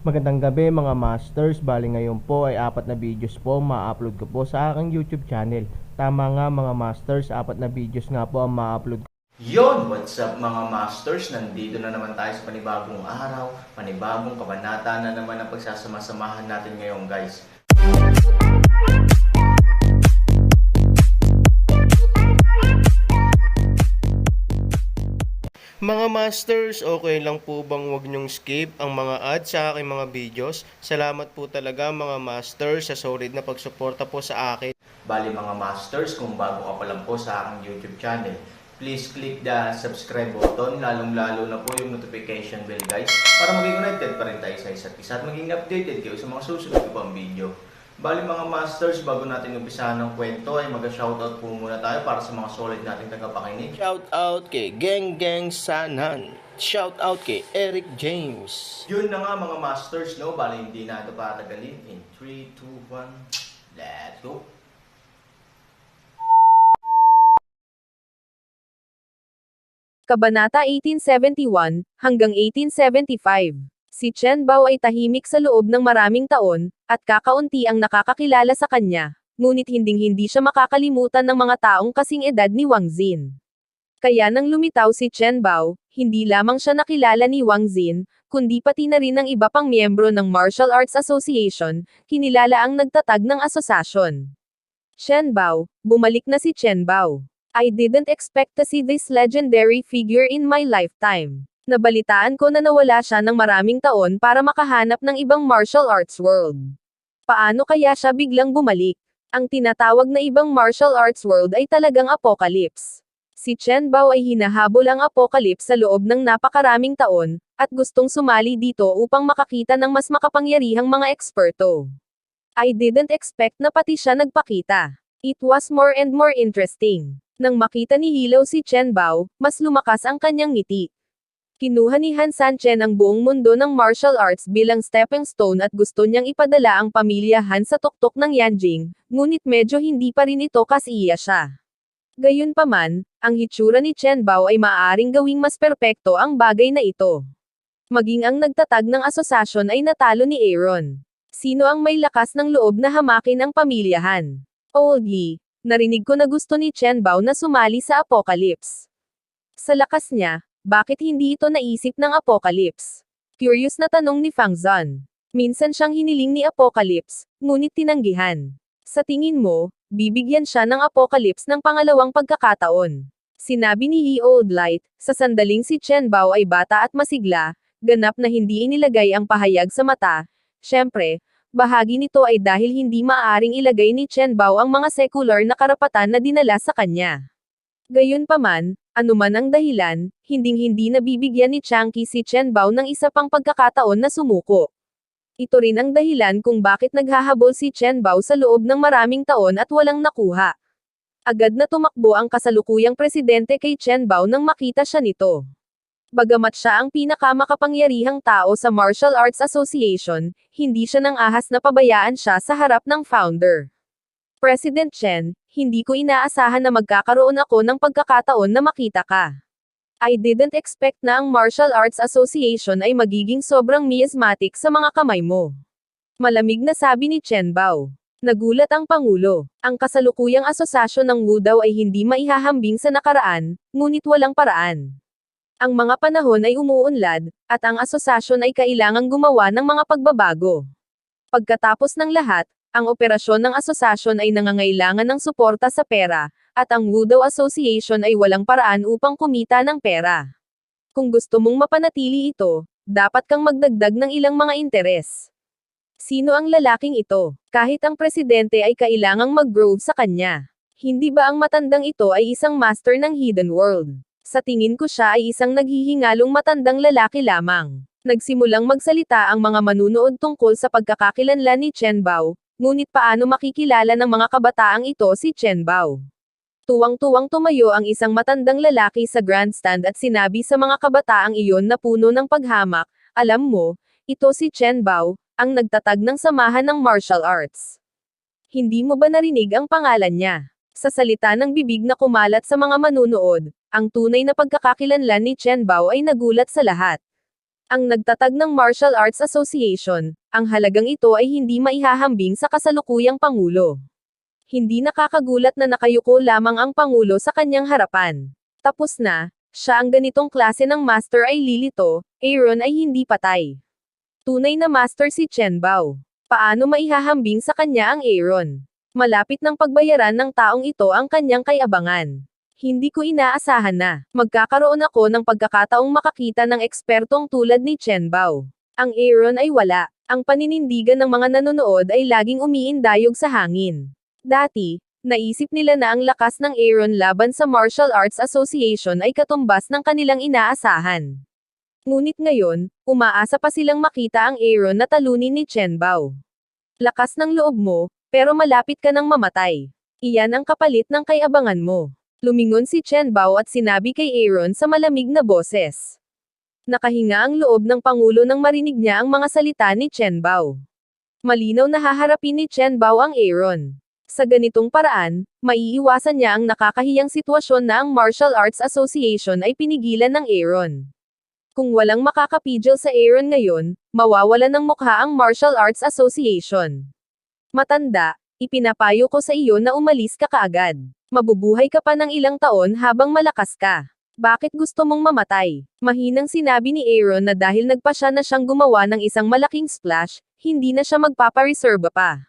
Magandang gabi mga masters, bali ngayon po ay apat na videos po ma-upload ko po sa aking YouTube channel. Tama nga mga masters, apat na videos nga po ang ma-upload ko. Yon, what's up mga masters? Nandito na naman tayo sa panibagong araw, panibagong kabanata na naman ang pagsasama-samahan natin ngayon guys. Mga masters, okay lang po bang wag nyong skip ang mga ads sa aking mga videos? Salamat po talaga mga masters sa solid na pagsuporta po sa akin. Bali mga masters, kung bago ka pa lang po sa aking YouTube channel, please click the subscribe button, lalong-lalo na po yung notification bell guys, para maging connected pa rin tayo sa isa't isa at maging updated kayo sa mga susunod ko pang video. Bali mga masters, bago natin umpisahan ng kwento ay mag-shoutout po muna tayo para sa mga solid nating tagapakinig. Shout out kay Geng Geng Sanan. Shout out kay Eric James. Yun na nga mga masters, no? Bali hindi na ito patagalin. In 3, 2, 1, let's go! Kabanata 1871 hanggang 1875. Si Chen Bao ay tahimik sa loob ng maraming taon, at kakaunti ang nakakakilala sa kanya, ngunit hinding-hindi siya makakalimutan ng mga taong kasing edad ni Wang Xin. Kaya nang lumitaw si Chen Bao, hindi lamang siya nakilala ni Wang Xin, kundi pati na rin ang iba pang miyembro ng Martial Arts Association, kinilala ang nagtatag ng asosasyon. Chen Bao, bumalik na si Chen Bao. I didn't expect to see this legendary figure in my lifetime. Nabalitaan ko na nawala siya ng maraming taon para makahanap ng ibang martial arts world. Paano kaya siya biglang bumalik? Ang tinatawag na ibang martial arts world ay talagang apocalypse. Si Chen Bao ay hinahabol ang apocalypse sa loob ng napakaraming taon, at gustong sumali dito upang makakita ng mas makapangyarihang mga eksperto. I didn't expect na pati siya nagpakita. It was more and more interesting. Nang makita ni Hilaw si Chen Bao, mas lumakas ang kanyang ngiti. Kinuha ni Han Sanchen ang buong mundo ng martial arts bilang stepping stone at gusto niyang ipadala ang pamilya Han sa tuktok ng Yanjing, ngunit medyo hindi pa rin ito kasiya siya. Gayunpaman, ang hitsura ni Chen Bao ay maaaring gawing mas perpekto ang bagay na ito. Maging ang nagtatag ng asosasyon ay natalo ni Aaron. Sino ang may lakas ng loob na hamakin ang pamilyahan? Oldie, narinig ko na gusto ni Chen Bao na sumali sa Apocalypse. Sa lakas niya, bakit hindi ito naisip ng Apocalypse? Curious na tanong ni Fang Zan. Minsan siyang hiniling ni Apocalypse, ngunit tinanggihan. Sa tingin mo, bibigyan siya ng Apocalypse ng pangalawang pagkakataon. Sinabi ni He Old Light, sa sandaling si Chen Bao ay bata at masigla, ganap na hindi inilagay ang pahayag sa mata. Siyempre, bahagi nito ay dahil hindi maaaring ilagay ni Chen Bao ang mga secular na karapatan na dinala sa kanya. Gayunpaman, anuman ang dahilan, hinding-hindi nabibigyan ni Changqi si Chen Bao ng isa pang pagkakataon na sumuko. Ito rin ang dahilan kung bakit naghahabol si Chen Bao sa loob ng maraming taon at walang nakuha. Agad na tumakbo ang kasalukuyang presidente kay Chen Bao nang makita siya nito. Bagamat siya ang pinakamakapangyarihang tao sa Martial Arts Association, hindi siya nang ahas na pabayaan siya sa harap ng founder. President Chen, hindi ko inaasahan na magkakaroon ako ng pagkakataon na makita ka. I didn't expect na ang Martial Arts Association ay magiging sobrang miasmatic sa mga kamay mo. Malamig na sabi ni Chen Bao. Nagulat ang Pangulo. Ang kasalukuyang asosasyon ng Wu daw ay hindi maihahambing sa nakaraan, ngunit walang paraan. Ang mga panahon ay umuunlad, at ang asosasyon ay kailangang gumawa ng mga pagbabago. Pagkatapos ng lahat, ang operasyon ng asosasyon ay nangangailangan ng suporta sa pera, at ang Wudo Association ay walang paraan upang kumita ng pera. Kung gusto mong mapanatili ito, dapat kang magdagdag ng ilang mga interes. Sino ang lalaking ito? Kahit ang presidente ay kailangang mag-grove sa kanya. Hindi ba ang matandang ito ay isang master ng hidden world? Sa tingin ko siya ay isang naghihingalong matandang lalaki lamang. Nagsimulang magsalita ang mga manunood tungkol sa pagkakakilanlan ni Chen Bao, ngunit paano makikilala ng mga kabataang ito si Chen Bao? Tuwang-tuwang tumayo ang isang matandang lalaki sa grandstand at sinabi sa mga kabataang iyon na puno ng paghamak, alam mo, ito si Chen Bao, ang nagtatag ng samahan ng martial arts. Hindi mo ba narinig ang pangalan niya? Sa salita ng bibig na kumalat sa mga manunood, ang tunay na pagkakakilanlan ni Chen Bao ay nagulat sa lahat. Ang nagtatag ng Martial Arts Association, ang halagang ito ay hindi maihahambing sa kasalukuyang Pangulo. Hindi nakakagulat na nakayuko lamang ang Pangulo sa kanyang harapan. Tapos na, siya ang ganitong klase ng master ay lilito, Aaron ay hindi patay. Tunay na master si Chen Bao. Paano maihahambing sa kanya ang Aaron? Malapit ng pagbayaran ng taong ito ang kanyang kayabangan. Hindi ko inaasahan na magkakaroon ako ng pagkakataong makakita ng ekspertong tulad ni Chen Bao. Ang Aaron ay wala. Ang paninindigan ng mga nanonood ay laging umiindayog sa hangin. Dati, naisip nila na ang lakas ng Aaron laban sa Martial Arts Association ay katumbas ng kanilang inaasahan. Ngunit ngayon, umaasa pa silang makita ang Aaron na talunin ni Chen Bao. Lakas ng loob mo, pero malapit ka ng mamatay. Iyan ang kapalit ng kayabangan mo. Lumingon si Chen Bao at sinabi kay Aaron sa malamig na boses. Nakahinga ang loob ng Pangulo nang marinig niya ang mga salita ni Chen Bao. Malinaw na haharapin ni Chen Bao ang Aaron. Sa ganitong paraan, maiiwasan niya ang nakakahiyang sitwasyon na ang Martial Arts Association ay pinigilan ng Aaron. Kung walang makakapigil sa Aaron ngayon, mawawala ng mukha ang Martial Arts Association. Matanda, ipinapayo ko sa iyo na umalis ka kaagad. Mabubuhay ka pa ng ilang taon habang malakas ka. Bakit gusto mong mamatay? Mahinang sinabi ni Aaron na dahil nagpa siya na siyang gumawa ng isang malaking splash, hindi na siya magpapareserba pa.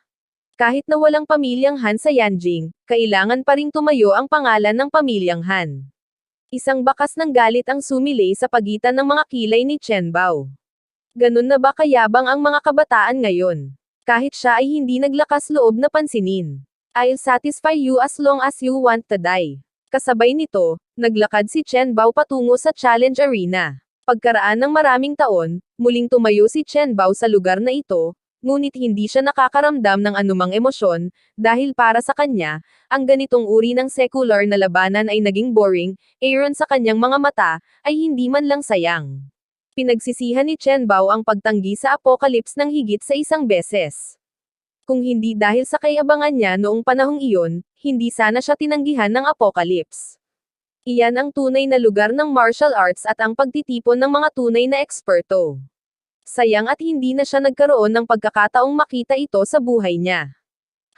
Kahit na walang pamilyang Han sa Yanjing, kailangan pa ring tumayo ang pangalan ng pamilyang Han. Isang bakas ng galit ang sumilay sa pagitan ng mga kilay ni Chen Bao. Ganun na ba kayabang ang mga kabataan ngayon? Kahit siya ay hindi naglakas loob na pansinin. I'll satisfy you as long as you want to die. Kasabay nito, naglakad si Chen Bao patungo sa challenge arena. Pagkaraan ng maraming taon, muling tumayo si Chen Bao sa lugar na ito, ngunit hindi siya nakakaramdam ng anumang emosyon, dahil para sa kanya, ang ganitong uri ng secular na labanan ay naging boring, Aaron sa kanyang mga mata, ay hindi man lang sayang. Pinagsisihan ni Chen Bao ang pagtanggi sa apocalypse ng higit sa isang beses. Kung hindi dahil sa kayabangan niya noong panahong iyon, hindi sana siya tinanggihan ng apocalypse. Iyan ang tunay na lugar ng martial arts at ang pagtitipon ng mga tunay na eksperto. Sayang at hindi na siya nagkaroon ng pagkakataong makita ito sa buhay niya.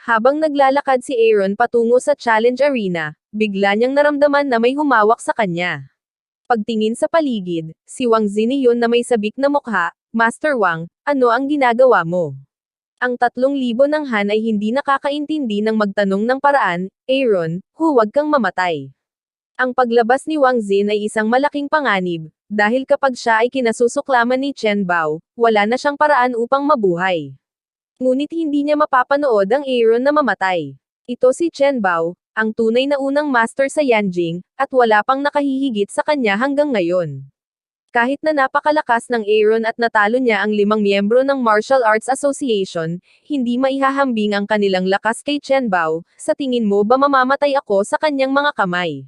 Habang naglalakad si Aaron patungo sa challenge arena, bigla niyang naramdaman na may humawak sa kanya. Pagtingin sa paligid, si Wang Zini yun na may sabik na mukha, Master Wang, ano ang ginagawa mo? Ang tatlong libo ng Han ay hindi nakakaintindi ng magtanong ng paraan, Aaron, huwag kang mamatay. Ang paglabas ni Wang Zin ay isang malaking panganib, dahil kapag siya ay kinasusuklaman ni Chen Bao, wala na siyang paraan upang mabuhay. Ngunit hindi niya mapapanood ang Aaron na mamatay. Ito si Chen Bao, ang tunay na unang master sa Yanjing, at wala pang nakahihigit sa kanya hanggang ngayon. Kahit na napakalakas ng Aaron at natalo niya ang limang miyembro ng Martial Arts Association, hindi maihahambing ang kanilang lakas kay Chen Bao, sa tingin mo ba mamamatay ako sa kanyang mga kamay?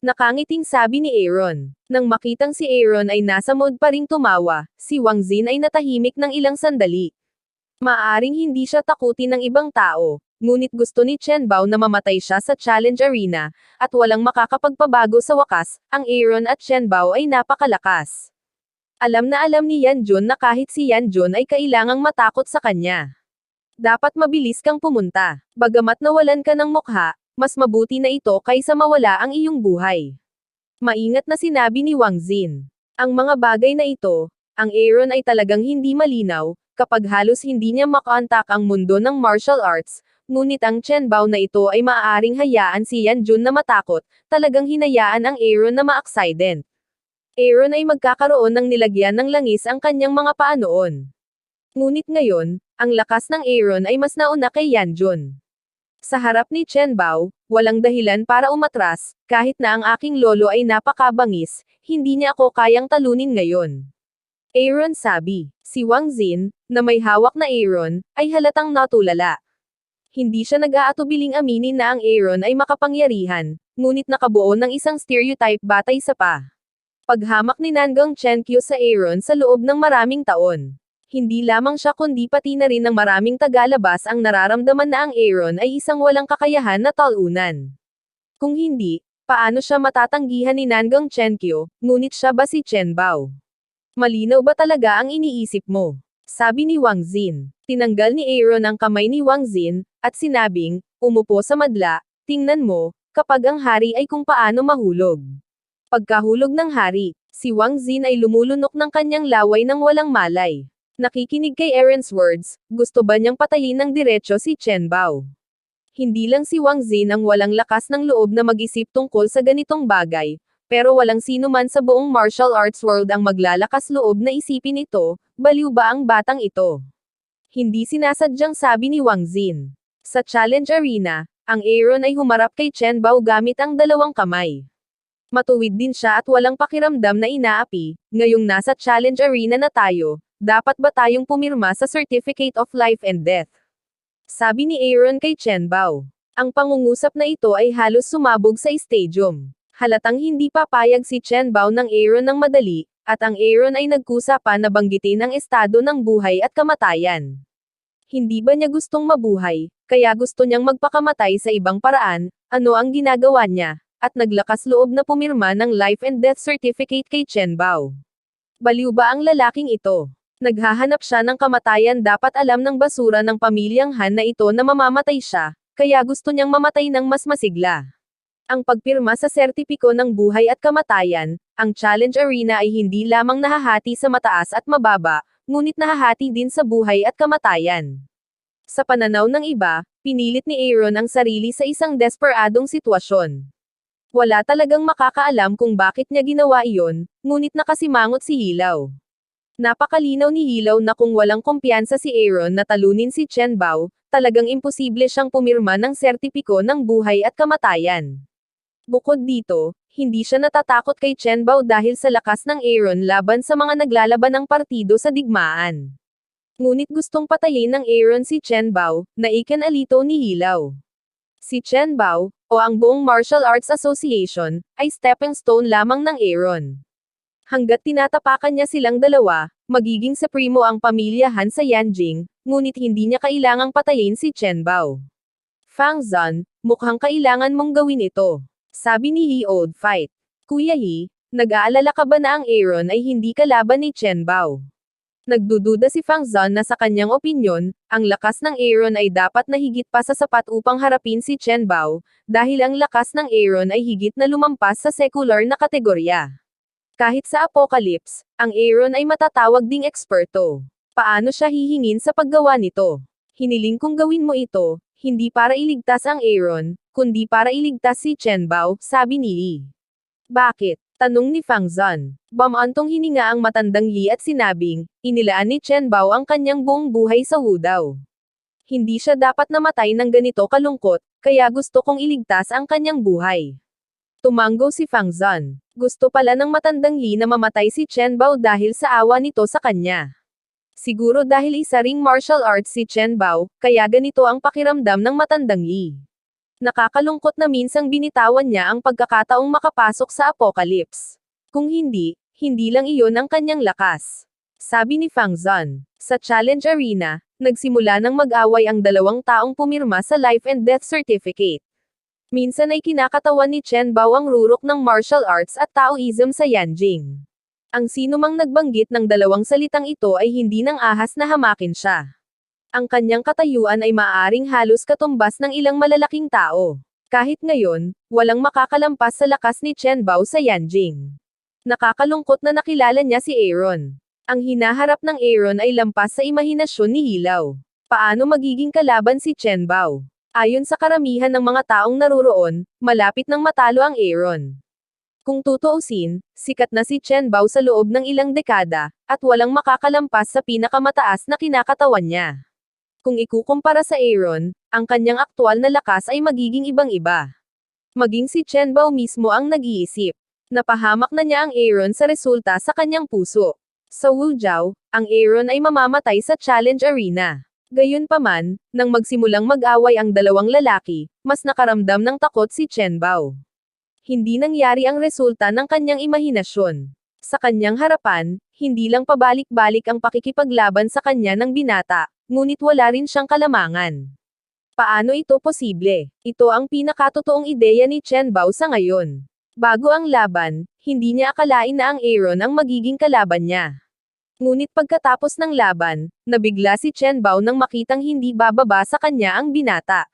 Nakangiting sabi ni Aaron. Nang makitang si Aaron ay nasa mode pa ring tumawa, si Wang Zin ay natahimik ng ilang sandali. Maaring hindi siya takutin ng ibang tao, ngunit gusto ni Chen Bao na mamatay siya sa challenge arena, at walang makakapagpabago sa wakas, ang Aaron at Chen Bao ay napakalakas. Alam na alam ni Yan Jun na kahit si Yan Jun ay kailangang matakot sa kanya. Dapat mabilis kang pumunta. Bagamat nawalan ka ng mukha, mas mabuti na ito kaysa mawala ang iyong buhay. Maingat na sinabi ni Wang Zin. Ang mga bagay na ito, ang Aaron ay talagang hindi malinaw, kapag halos hindi niya makontak ang mundo ng martial arts, ngunit ang Chen Bao na ito ay maaaring hayaan si Yan Jun na matakot, talagang hinayaan ang Aaron na ma-accident. Aaron ay magkakaroon ng nilagyan ng langis ang kanyang mga paa noon. Ngunit ngayon, ang lakas ng Aaron ay mas nauna kay Yan Jun. Sa harap ni Chen Bao, walang dahilan para umatras, kahit na ang aking lolo ay napakabangis, hindi niya ako kayang talunin ngayon. Aaron sabi, si Wang Zin, na may hawak na Aaron, ay halatang natulala. Hindi siya nag-aatubiling aminin na ang Aaron ay makapangyarihan, ngunit nakabuo ng isang stereotype batay sa pa. Paghamak ni Nangang Chen Qiu sa Aaron sa loob ng maraming taon. Hindi lamang siya kundi pati na rin ng maraming tagalabas ang nararamdaman na ang Aaron ay isang walang kakayahan na talunan. Kung hindi, paano siya matatanggihan ni Nangang Chen Qiu, ngunit siya ba si Chen Bao? Malinaw ba talaga ang iniisip mo? Sabi ni Wang Zin. Tinanggal ni Aaron ang kamay ni Wang Zin, at sinabing, umupo sa madla, tingnan mo, kapag ang hari ay kung paano mahulog. Pagkahulog ng hari, si Wang Zin ay lumulunok ng kanyang laway ng walang malay. Nakikinig kay Aaron's words, gusto ba niyang patayin ng diretsyo si Chen Bao? Hindi lang si Wang Zin ang walang lakas ng loob na mag-isip tungkol sa ganitong bagay, pero walang sino man sa buong martial arts world ang maglalakas loob na isipin ito, baliw ba ang batang ito? Hindi sinasadyang sabi ni Wang Zin. Sa challenge arena, ang Aaron ay humarap kay Chen Bao gamit ang dalawang kamay. Matuwid din siya at walang pakiramdam na inaapi, ngayong nasa challenge arena na tayo, dapat ba tayong pumirma sa Certificate of Life and Death? Sabi ni Aaron kay Chen Bao. Ang pangungusap na ito ay halos sumabog sa stadium. Halatang hindi papayag si Chen Bao ng Aaron ng madali, at ang Aaron ay nagkusa pa na banggitin ang estado ng buhay at kamatayan. Hindi ba niya gustong mabuhay, kaya gusto niyang magpakamatay sa ibang paraan, ano ang ginagawa niya, at naglakas loob na pumirma ng life and death certificate kay Chen Bao. Baliw ba ang lalaking ito? Naghahanap siya ng kamatayan dapat alam ng basura ng pamilyang Han na ito na mamamatay siya, kaya gusto niyang mamatay ng mas masigla. Ang pagpirma sa sertipiko ng buhay at kamatayan, ang challenge arena ay hindi lamang nahahati sa mataas at mababa, ngunit nahahati din sa buhay at kamatayan. Sa pananaw ng iba, pinilit ni Aaron ang sarili sa isang desperadong sitwasyon. Wala talagang makakaalam kung bakit niya ginawa iyon, ngunit nakasimangot si Hilaw. Napakalinaw ni Hilaw na kung walang kumpiyansa si Aaron na talunin si Chen Bao, talagang imposible siyang pumirma ng sertipiko ng buhay at kamatayan. Bukod dito, hindi siya natatakot kay Chen Bao dahil sa lakas ng Aaron laban sa mga naglalaban ng partido sa digmaan. Ngunit gustong patayin ng Aaron si Chen Bao, na ikan-alito ni Hilaw. Si Chen Bao, o ang buong Martial Arts Association, ay stepping stone lamang ng Aaron. Hanggat tinatapakan niya silang dalawa, magiging supremo ang pamilyahan sa Yanjing, ngunit hindi niya kailangang patayin si Chen Bao. Fang Zan, mukhang kailangan mong gawin ito. Sabi ni He Old Fight. Kuya He, nag-aalala ka ba na ang Aaron ay hindi kalaban ni Chen Bao? Nagdududa si Fang Zan na sa kanyang opinyon, ang lakas ng Aaron ay dapat na higit pa sa sapat upang harapin si Chen Bao, dahil ang lakas ng Aaron ay higit na lumampas sa secular na kategorya. Kahit sa Apocalypse, ang Aaron ay matatawag ding eksperto. Paano siya hihingin sa paggawa nito? Hiniling kong gawin mo ito, hindi para iligtas ang Aaron, kundi para iligtas si Chen Bao, sabi ni Yi. Bakit? Tanong ni Fang Zan. Bamantong hininga ang matandang Yi at sinabing, inilaan ni Chen Bao ang kanyang buong buhay sa Wudaw. Hindi siya dapat namatay ng ganito kalungkot, kaya gusto kong iligtas ang kanyang buhay. Tumanggo si Fang Zan. Gusto pala ng matandang Yi na mamatay si Chen Bao dahil sa awa nito sa kanya. Siguro dahil isa ring martial arts si Chen Bao, kaya ganito ang pakiramdam ng matandang Yi. Nakakalungkot na minsang binitawan niya ang pagkakataong makapasok sa apocalypse. Kung hindi, hindi lang iyon ang kanyang lakas. Sabi ni Fang Zan. Sa challenge arena, nagsimula ng mag-away ang dalawang taong pumirma sa life and death certificate. Minsan ay kinakatawan ni Chen Bao ang rurok ng martial arts at Taoism sa Yanjing. Ang sino mang nagbanggit ng dalawang salitang ito ay hindi nang ahas na hamakin siya. Ang kanyang katayuan ay maaring halos katumbas ng ilang malalaking tao. Kahit ngayon, walang makakalampas sa lakas ni Chen Bao sa Yanjing. Nakakalungkot na nakilala niya si Aaron. Ang hinaharap ng Aaron ay lampas sa imahinasyon ni Hilaw. Paano magiging kalaban si Chen Bao? Ayon sa karamihan ng mga taong naruroon, malapit nang matalo ang Aaron. Kung tutuusin, sikat na si Chen Bao sa loob ng ilang dekada, at walang makakalampas sa pinakamataas na kinakatawan niya. Kung ikukumpara sa Aaron, ang kanyang aktwal na lakas ay magiging ibang-iba. Maging si Chen Bao mismo ang nag-iisip. Napahamak na niya ang Aaron sa resulta sa kanyang puso. Sa Wujiao, ang Aaron ay mamamatay sa challenge arena. Gayunpaman, nang magsimulang mag-away ang dalawang lalaki, mas nakaramdam ng takot si Chen Bao. Hindi nangyari ang resulta ng kanyang imahinasyon. Sa kanyang harapan, hindi lang pabalik-balik ang pakikipaglaban sa kanya ng binata, ngunit wala rin siyang kalamangan. Paano ito posible? Ito ang pinakatotoong ideya ni Chen Bao sa ngayon. Bago ang laban, hindi niya akalain na ang Aaron ang magiging kalaban niya. Ngunit pagkatapos ng laban, nabigla si Chen Bao nang makitang hindi bababa sa kanya ang binata.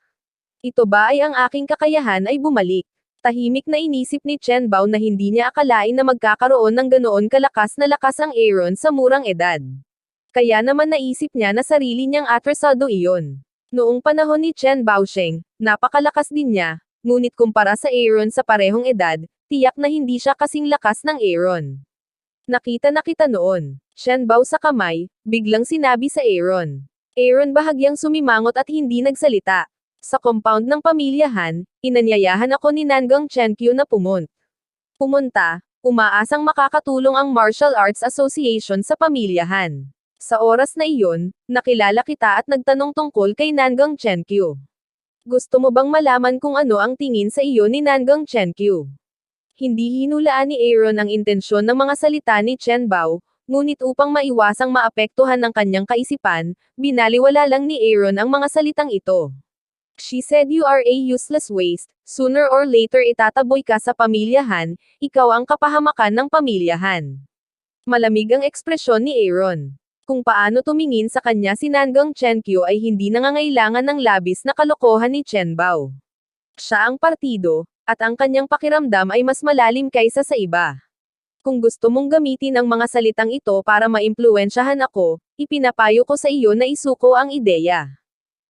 Ito ba ay ang aking kakayahan ay bumalik? Tahimik na inisip ni Chen Bao na hindi niya akalain na magkakaroon ng ganoon kalakas na lakas ang Aaron sa murang edad. Kaya naman naisip niya na sarili niyang atresado iyon. Noong panahon ni Chen Baosheng, napakalakas din niya, ngunit kumpara sa Aaron sa parehong edad, tiyak na hindi siya kasing lakas ng Aaron. Nakita na kita noon. Shen Bao sa kamay, biglang sinabi sa Aaron. Aaron bahagyang sumimangot at hindi nagsalita. Sa compound ng pamilyahan, inanyayahan ako ni Nangang Chenkyu na pumun. Pumunta, umaasang makakatulong ang Martial Arts Association sa pamilyahan. Sa oras na iyon, nakilala kita at nagtanong tungkol kay Nangang Chenkyu. Gusto mo bang malaman kung ano ang tingin sa iyo ni Nangang Chenkyu? Hindi hinulaan ni Aaron ang intensyon ng mga salita ni Chen Bao, ngunit upang maiwasang maapektuhan ng kanyang kaisipan, binaliwala lang ni Aaron ang mga salitang ito. She said you are a useless waste, sooner or later itataboy ka sa pamilyahan, ikaw ang kapahamakan ng pamilyahan. Malamig ang ekspresyon ni Aaron. Kung paano tumingin sa kanya si Nangang Chenkyu ay hindi nangangailangan ng labis na kalokohan ni Chen Bao. Siya ang partido, at ang kanyang pakiramdam ay mas malalim kaysa sa iba. Kung gusto mong gamitin ang mga salitang ito para maimpluwensyahan ako, ipinapayo ko sa iyo na isuko ang ideya.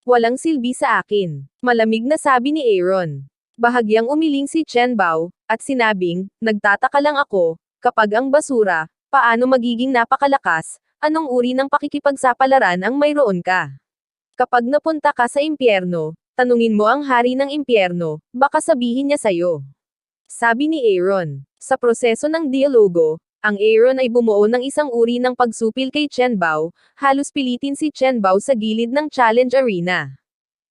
Walang silbi sa akin. Malamig na sabi ni Aaron. Bahagyang umiling si Chen Bao, at sinabing, nagtataka lang ako, kapag ang basura, paano magiging napakalakas, anong uri ng pakikipagsapalaran ang mayroon ka? Kapag napunta ka sa impyerno, tanungin mo ang hari ng impyerno, baka sabihin niya sayo. Sabi ni Aaron. Sa proseso ng dialogo, ang Aaron ay bumuo ng isang uri ng pagsupil kay Chen Bao, halos pilitin si Chen Bao sa gilid ng challenge arena.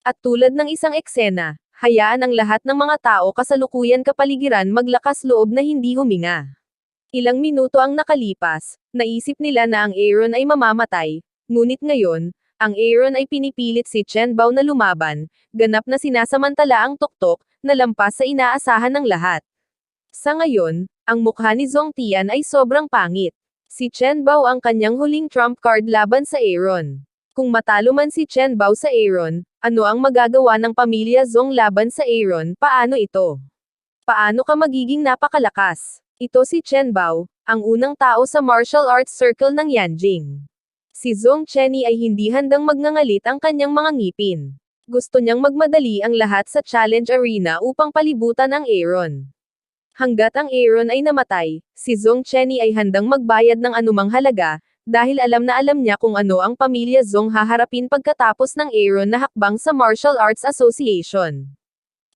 At tulad ng isang eksena, hayaan ang lahat ng mga tao kasalukuyan kapaligiran maglakas loob na hindi huminga. Ilang minuto ang nakalipas, naisip nila na ang Aaron ay mamamatay, ngunit ngayon, ang Aaron ay pinipilit si Chen Bao na lumaban, ganap na sinasamantala ang tuktok, na lampas sa inaasahan ng lahat. Sa ngayon, ang mukha ni Zong Tian ay sobrang pangit. Si Chen Bao ang kanyang huling trump card laban sa Aaron. Kung matalo man si Chen Bao sa Aaron, ano ang magagawa ng pamilya Zong laban sa Aaron, paano ito? Paano ka magiging napakalakas? Ito si Chen Bao, ang unang tao sa martial arts circle ng Yanjing. Si Zong Chenny ay hindi handang magngangalit ang kanyang mga ngipin. Gusto niyang magmadali ang lahat sa challenge arena upang palibutan ang Aaron. Hanggat ang Aaron ay namatay, si Zong Chenny ay handang magbayad ng anumang halaga, dahil alam na alam niya kung ano ang pamilya Zong haharapin pagkatapos ng Aaron na hakbang sa Martial Arts Association.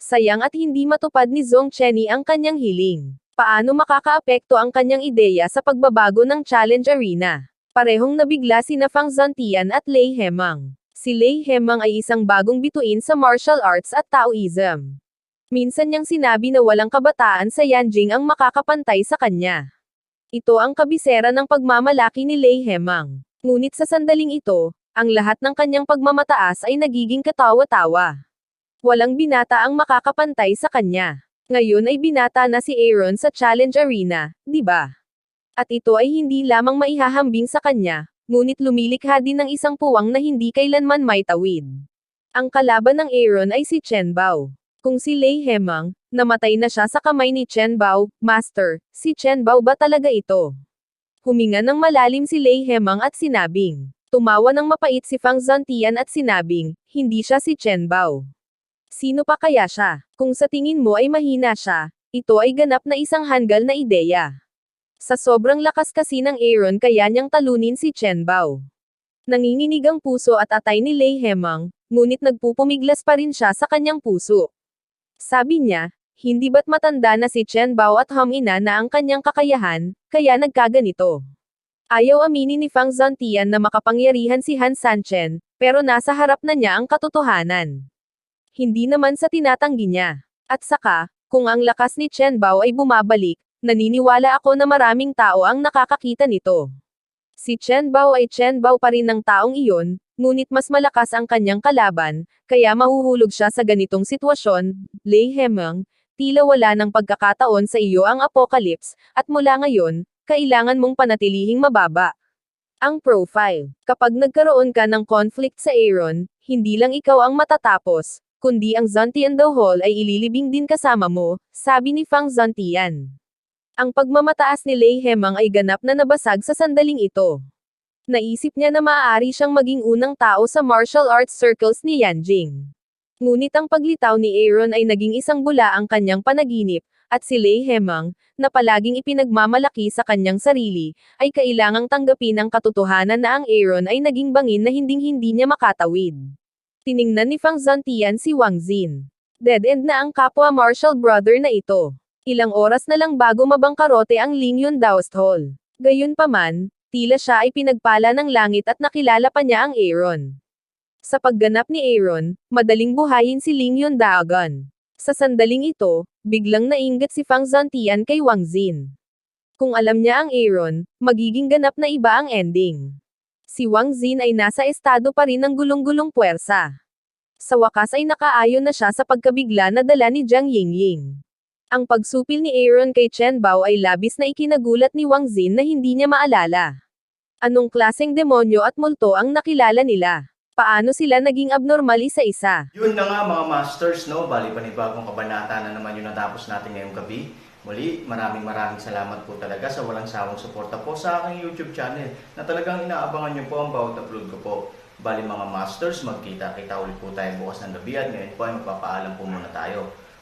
Sayang at hindi matupad ni Zong Chenny ang kanyang hiling. Paano makakaapekto ang kanyang ideya sa pagbabago ng challenge arena? Parehong nabigla sina Fang Zantian at Lei Hemang. Si Lei Hemang ay isang bagong bituin sa martial arts at Taoism. Minsan niyang sinabi na walang kabataan sa Yanjing ang makakapantay sa kanya. Ito ang kabisera ng pagmamalaki ni Lei Hemang. Ngunit sa sandaling ito, ang lahat ng kanyang pagmamataas ay nagiging katawa-tawa. Walang binata ang makakapantay sa kanya. Ngayon ay binata na si Aaron sa Challenge Arena, di ba? At ito ay hindi lamang maihahambing sa kanya, ngunit lumilikha din ng isang puwang na hindi kailanman may tawid. Ang kalaban ng Aaron ay si Chen Bao. Kung si Lei Hemang, namatay na siya sa kamay ni Chen Bao, Master, si Chen Bao ba talaga ito? Huminga ng malalim si Lei Hemang at sinabing. Tumawa ng mapait si Fang Zantian at sinabing, hindi siya si Chen Bao. Sino pa kaya siya? Kung sa tingin mo ay mahina siya, ito ay ganap na isang hanggal na ideya. Sa sobrang lakas kasi ng Aaron kaya niyang talunin si Chen Bao. Nanginginig ang puso at atay ni Lei Hemang, ngunit nagpupumiglas pa rin siya sa kanyang puso. Sabi niya, hindi ba't matanda na si Chen Bao at Hum Ina na ang kanyang kakayahan, kaya nagkaganito. Ayaw aminin ni Fang Zantian na makapangyarihan si Han Sanchen, pero nasa harap na niya ang katotohanan. Hindi naman sa tinatanggi niya. At saka, kung ang lakas ni Chen Bao ay bumabalik, naniniwala ako na maraming tao ang nakakakita nito. Si Chen Bao ay Chen Bao pa rin ng taong iyon, ngunit mas malakas ang kanyang kalaban, kaya mahuhulog siya sa ganitong sitwasyon, Lei Hemeng, tila wala ng pagkakataon sa iyo ang apocalypse, at mula ngayon, kailangan mong panatilihing mababa. Ang profile. Kapag nagkaroon ka ng conflict sa Aaron, hindi lang ikaw ang matatapos, kundi ang Zontian daw Hall ay ililibing din kasama mo, sabi ni Fang Zontian. Ang pagmamataas ni Lei Hemang ay ganap na nabasag sa sandaling ito. Naisip niya na maaari siyang maging unang tao sa martial arts circles ni Yanjing. Ngunit ang paglitaw ni Aaron ay naging isang bula ang kanyang panaginip, at si Lei Hemang, na palaging ipinagmamalaki sa kanyang sarili, ay kailangang tanggapin ang katotohanan na ang Aaron ay naging bangin na hinding-hindi niya makatawid. Tiningnan ni Fang Zantian si Wang Zin. Dead end na ang kapwa martial brother na ito. Ilang oras na lang bago mabangkarote ang Ling Yun Daoist Hall. Gayunpaman, tila siya ay pinagpala ng langit at nakilala pa niya ang Aaron. Sa pagganap ni Aaron, madaling buhayin si Ling Yun Dagon. Sa sandaling ito, biglang nainggit si Fang Zantian kay Wang Zin. Kung alam niya ang Aaron, magiging ganap na iba ang ending. Si Wang Zin ay nasa estado pa rin ng gulong-gulong puwersa. Sa wakas ay nakaayon na siya sa pagkabigla na dala ni Jiang Yingying. Ang pagsupil ni Aaron kay Chen Bao ay labis na ikinagulat ni Wang Zin na hindi niya maalala. Anong klaseng demonyo at multo ang nakilala nila? Paano sila naging abnormal isa-isa? Yun na nga mga masters, no? Bali panibagong kabanata na naman yung natapos natin ngayong gabi. Muli, maraming maraming salamat po talaga sa walang sawang suporta po sa aking YouTube channel na talagang inaabangan niyo po ang bawat upload ko po. Bali mga masters, magkita-kita ulit po tayo bukas ng gabi at ngayon po ay magpapaalam po muna tayo.